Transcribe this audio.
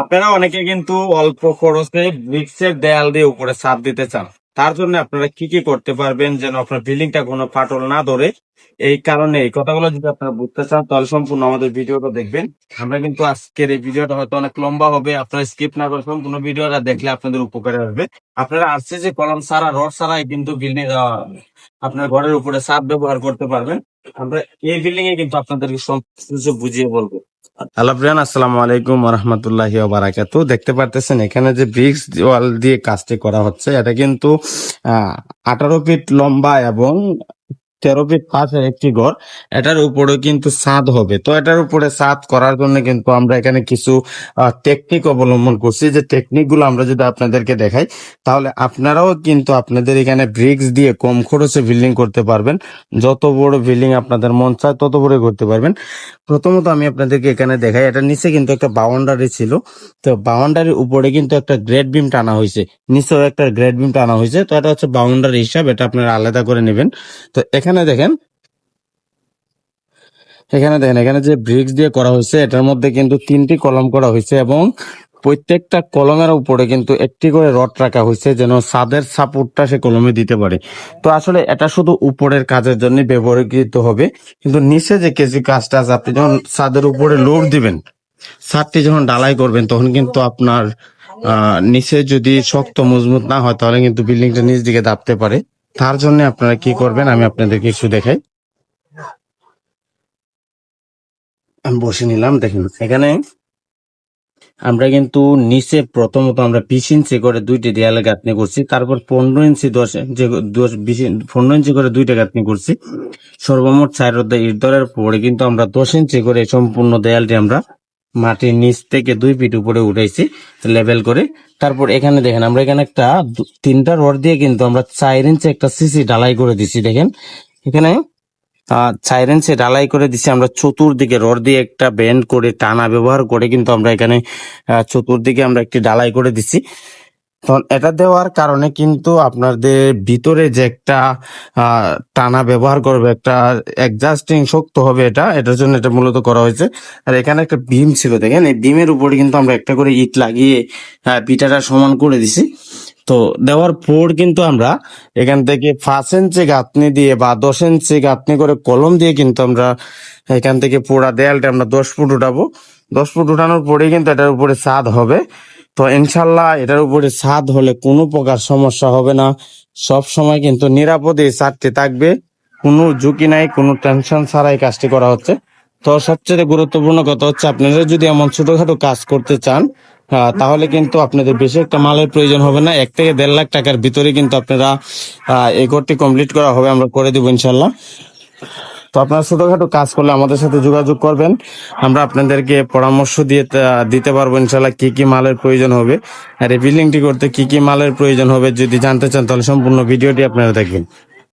আপনারা অনেকে কিন্তু অল্প খরচে ব্রিক্সের দেয়াল দিয়ে উপরে ছাদ দিতে চান। তার জন্য আপনারা কি কি করতে পারবেন যেন আপনার বিল্ডিংটা কোনো ফাটল না ধরে? এই কারণে এই কথাগুলো যদি আপনারা বুঝতে চান, তাহলে সম্পূর্ণ আমাদের ভিডিওটা দেখবেন। আমরা কিন্তু আজকের এই ভিডিওটা হয়তো অনেক লম্বা হবে, আপনারা স্কিপ না করে সম্পূর্ণ ভিডিওটা দেখলে আপনাদের উপকারে হবে আপনারা আসছে যে কলম সারা রড সারাই কিন্তু বিল্ডিং আপনার ঘরের উপরে ছাদ ব্যবহার করতে পারবেন। আমরা এই বিল্ডিং এ কিন্তু আপনাদেরকে সব কিছু বুঝিয়ে বলব। হ্যালো প্রিয়ান আসসালামু আলাইকুম রহমতুল্লাহি বারাকাতু। দেখতে পারতেছেন এখানে যে ব্রিক্স ওয়াল দিয়ে কাজটি করা হচ্ছে, এটা কিন্তু আঠারো ফিট লম্বা এবং তেরো ফিট পাশের একটি ঘর। এটার উপরে কিন্তু ছাদ হবে। তো এটার উপরে ছাদ করার জন্য কিন্তু আমরা এখানে কিছু টেকনিক অবলম্বন করছি। যে টেকনিকগুলো আমরা যদি আপনাদেরকে দেখাই, তাহলে আপনারাও কিন্তু আপনাদের এখানে ব্রিক্স দিয়ে কম খরচে বিল্ডিং করতে পারবেন। যত বড় বিল্ডিং আপনাদের মন চায়, তত বড় করতে পারবেন। প্রথমত আমি আপনাদেরকে এখানে দেখাই, এটা নিচে কিন্তু একটা বাউন্ডারি ছিল। তো বাউন্ডারির উপরে কিন্তু একটা গ্রেড বিম টানা হয়েছে। নিচেও একটা গ্রেড বিম টানা হয়েছে। তো এটা হচ্ছে বাউন্ডারি হিসাব, এটা আপনারা আলাদা করে নেবেন। তো এখানে দেখেন। এখানে দেখেন, এখানে যে ব্রিক্স দিয়ে করা হয়েছে, এটার মধ্যে কিন্তু তিনটি কলম করা হয়েছে এবং প্রত্যেকটা কলমের উপরে কিন্তু একটি করে রড রাখা হয়েছে যেন ছাদের সাপোর্টটা সে কলমে দিতে পারে। তো আসলে এটা শুধু উপরের কাজের জন্য ব্যবহৃত হবে, কিন্তু নিচে যে কেজি কাজটা আছে, আপনি যখন ছাদের উপরে লোড দিবেন, ছাদটি যখন ডালাই করবেন, তখন কিন্তু আপনার, আহ, নিচে যদি শক্ত মজবুত না হয়, তাহলে কিন্তু বিল্ডিংটা নিচ দিকে দাবতে পারে। তার জন্য আপনারা কি করবেন, আমি আপনাদেরকে একটু দেখাই। আমি বসে নিলাম, দেখেন, এখানে আমরা কিন্তু নিচে প্রথমত আমরা বিশ ইঞ্চি করে দুইটি দেয়ালে গাঁথনি করছি, তারপর পনেরো ইঞ্চি দশ যে দশ বিশ পনেরো ইঞ্চি করে দুইটা গাঁথনি করছি। সর্বমোট চার ইট দরের পরে কিন্তু আমরা দশ ইঞ্চি করে সম্পূর্ণ দেয়ালটি আমরা মাটির নিচ থেকে দুই ফিট উপরে উঠাইছি লেভেল করে। তারপর এখানে দেখেন, আমরা এখানে একটা তিনটা রড দিয়ে কিন্তু আমরা চার ইঞ্চি একটা সিসি ঢালাই করে দিছি, দেখেন। এখানে চার ইঞ্চি ঢালাই করে দিছি আমরা চতুর্দিকে রড দিয়ে একটা ব্যান্ড করে, টানা ব্যবহার করে কিন্তু আমরা এখানে চতুর্দিকে আমরা একটি ঢালাই করে দিছি। এটা দেওয়ার কারণে কিন্তু আপনাদের ভিতরে যে একটা টানা ব্যবহার করবে, একটা অ্যাডজাস্টিং শক্ত হবে এটা। এটার জন্য এটা মূলত করা হয়েছে। আর এখানে একটা বিম ছিল, দেখেন? এই বিমের উপরে কিন্তু আমরা একটা করে ইট লাগিয়ে পিঠাটা সমান করে দিছি। তো দেওয়ার পর কিন্তু আমরা এখান থেকে পাঁচ ইঞ্চি গাঁথনি দিয়ে বা দশ ইঞ্চি গাঁথনি করে কলম দিয়ে কিন্তু আমরা এখান থেকে পোড়া দেয়ালটা আমরা দশ ফুট উঠাবো। দশ ফুট উঠানোর পরেই কিন্তু এটার উপরে ছাদ হবে। তো ইনশাল্লাহ এটার উপরে ছাদ হলে কোনো প্রকার সমস্যা হবে না। সব সময় কিন্তু নিরাপদে ছাদটি থাকবে। কোনো ঝুঁকি নাই, কোনো টেনশন ছাড়াই কাজটি করা হচ্ছে। তো সবচেয়ে গুরুত্বপূর্ণ কথা হচ্ছে, আপনারা যদি এমন ছোটখাটো কাজ করতে চান তাহলে কিন্তু আপনাদের বেশি একটা মালের প্রয়োজন হবে না। এক থেকে দেড় লাখ টাকার ভিতরে কিন্তু আপনারা এই ঘরটি কমপ্লিট করা হবে, আমরা করে দিব ইনশাল্লাহ। তো আপনারা ছোটখাটো কাজ করলে আমাদের সাথে যোগাযোগ করবেন। আমরা আপনাদেরকে পরামর্শ দিয়ে দিতে পারব ইনশাল্লাহ কি কি মালের প্রয়োজন হবে। আর এই বিল্ডিংটি করতে কি কি মালের প্রয়োজন হবে যদি জানতে চান তাহলে সম্পূর্ণ ভিডিওটি আপনারা দেখবেন।